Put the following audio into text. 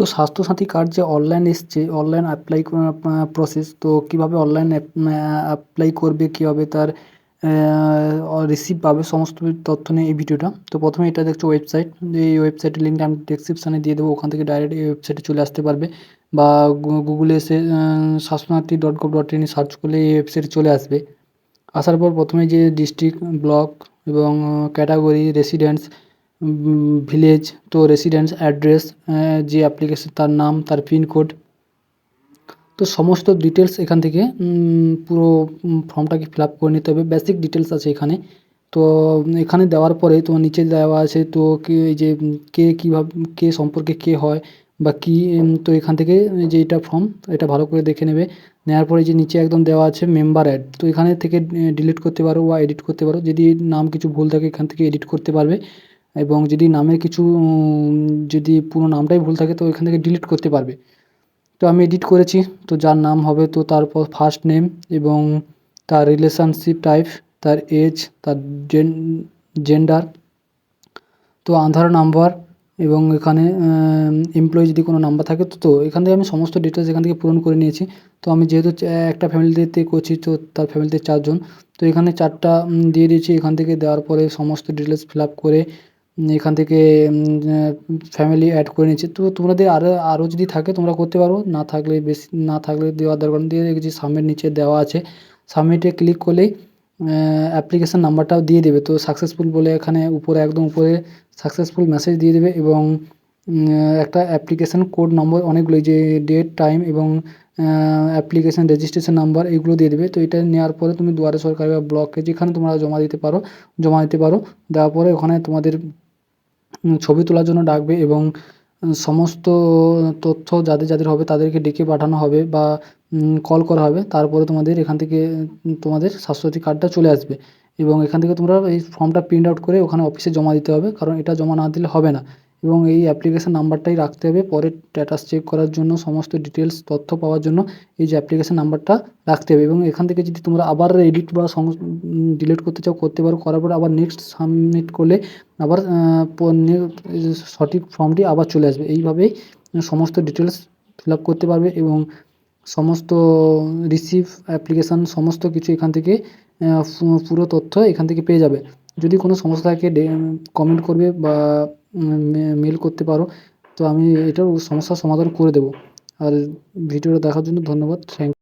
তো স্বাস্থ্যসাথী কার্ড যে অনলাইন এসছে অনলাইন অ্যাপ্লাই প্রসেস তো কীভাবে অনলাইন অ্যাপ্লাই করবে, কীভাবে তার রিসিভ পাবে, সমস্ত তথ্য নিয়ে এই ভিডিওটা তো প্রথমে এটা দেখছ ওয়েবসাইট এই ওয়েবসাইটের লিঙ্কটা আমি ডেসক্রিপশানে দিয়ে দেবো, ওখান থেকে ডাইরেক্ট এই ওয়েবসাইটে চলে আসতে পারবে। বা গুগলে এসে Swasthya Sathi dot gov dot in search করলে এই ওয়েবসাইটে চলে আসবে। আসার পর প্রথমে যে ডিস্ট্রিক্ট ব্লক এবং ক্যাটাগরি রেসিডেন্টস ভিলেজ তো রেসিডেন্স অ্যাড্রেস যে অ্যাপ্লিকেশন তার নাম, তার পিনকোড তো সমস্ত ডিটেলস এখান থেকে পুরো ফর্মটাকে ফিল আপ করে নিতে হবে। বেসিক ডিটেলস আছে এখানে। তো, এখানে দেওয়ার পরে তো নিচে দেওয়া আছে, তো কে, এই যে, কে কীভাবে, কে সম্পর্কে কে হয় বা কী তো এখান থেকে যে এটা ফর্ম এটা ভালো করে দেখে নেবে। নেওয়ার পরে যে নিচে একদম দেওয়া আছে মেম্বার অ্যাড তো এখানে থেকে ডিলিট করতে পারো বা এডিট করতে পারো। যদি নাম কিছু ভুল থাকে, এখান থেকে এডিট করতে পারবে। এবং যদি নামের কিছু যদি পুরো নামটাই ভুল থাকে, তো এখান থেকে ডিলিট করতে পারবে। তো আমি এডিট করেছি, তো যার নাম হবে, তো তারপর ফার্স্ট নেম এবং তার রিলেশনশিপ টাইপ তার এজ তার জেন্ডার তো আধার নাম্বার এবং এখানে এমপ্লয়ি যদি কোনো নাম্বার থাকে, তো তো এখান থেকে আমি সমস্ত ডিটেলস এখান থেকে পূরণ করে নিয়েছি। তো আমি যেহেতু একটা ফ্যামিলিতে করছি, তো তার ফ্যামিলিতে চারজন, তো এখানে চারটা দিয়ে দিয়েছি। এখান থেকে দেওয়ার পরে সমস্ত ডিটেলস ফিল আপ করে এখান থেকে ফ্যামিলি অ্যাড করে নিচ্ছি তো তোমাদের আরও আরও যদি থাকে তোমরা করতে পারো। না থাকলে বেশি, না থাকলে দেওয়ার দরকার দিয়ে রেখেছি সাবমিট নিচে দেওয়া আছে। সাবমিটে ক্লিক করলেই অ্যাপ্লিকেশান নাম্বারটাও দিয়ে দেবে। তো সাকসেসফুল বলে এখানে উপরে, একদম উপরে সাকসেসফুল মেসেজ দিয়ে দেবে এবং একটা অ্যাপ্লিকেশান কোড নম্বর অনেকগুলো যে ডেট টাইম এবং অ্যাপ্লিকেশান রেজিস্ট্রেশন নাম্বার এগুলো দিয়ে দেবে। তো এটা নেওয়ার পরে তুমি দুয়ারে সরকারি বা ব্লকে যেখানে তোমরা জমা দিতে পারো, জমা দিতে পারো, দেওয়ার পরে ওখানে তোমাদের ছবি তোলার জন্য ডাকবে এবং সমস্ত তথ্য যাদের যাদের হবে তাদেরকে ডেকে পাঠানো হবে বা কল করা হবে। তারপরে তোমাদের এখান থেকে তোমাদের স্বাস্থ্যসাথী কার্ডটা চলে আসবে। এবং এখান থেকে তোমরা এই ফর্মটা প্রিন্ট আউট করে ওখানে অফিসে জমা দিতে হবে। কারণ এটা জমা না দিলে হবে না। এবং এই অ্যাপ্লিকেশান নাম্বারটাই রাখতে হবে। পরে স্ট্যাটাস চেক করার জন্য, সমস্ত ডিটেলস তথ্য পাওয়ার জন্য এই যে অ্যাপ্লিকেশান নাম্বারটা রাখতে হবে। এবং এখান থেকে যদি তোমরা আবার এডিট বা ডিলিট করতে চাও, করতে পারো। করার পরে আবার নেক্সট সাবমিট করলে আবার সঠিক ফর্মটি আবার চলে আসবে। এইভাবেই সমস্ত ডিটেলস ফিল আপ করতে পারবে এবং সমস্ত রিসিভ অ্যাপ্লিকেশান সমস্ত কিছু এখান থেকে পুরো তথ্য এখান থেকে পেয়ে যাবে। যদি কোনো সমস্যা থাকে কমেন্ট করবে বা মেল করতে পারো। তো আমি এটার সমস্যার সমাধান করে দেবো। আর ভিডিওটা দেখার জন্য ধন্যবাদ। থ্যাংক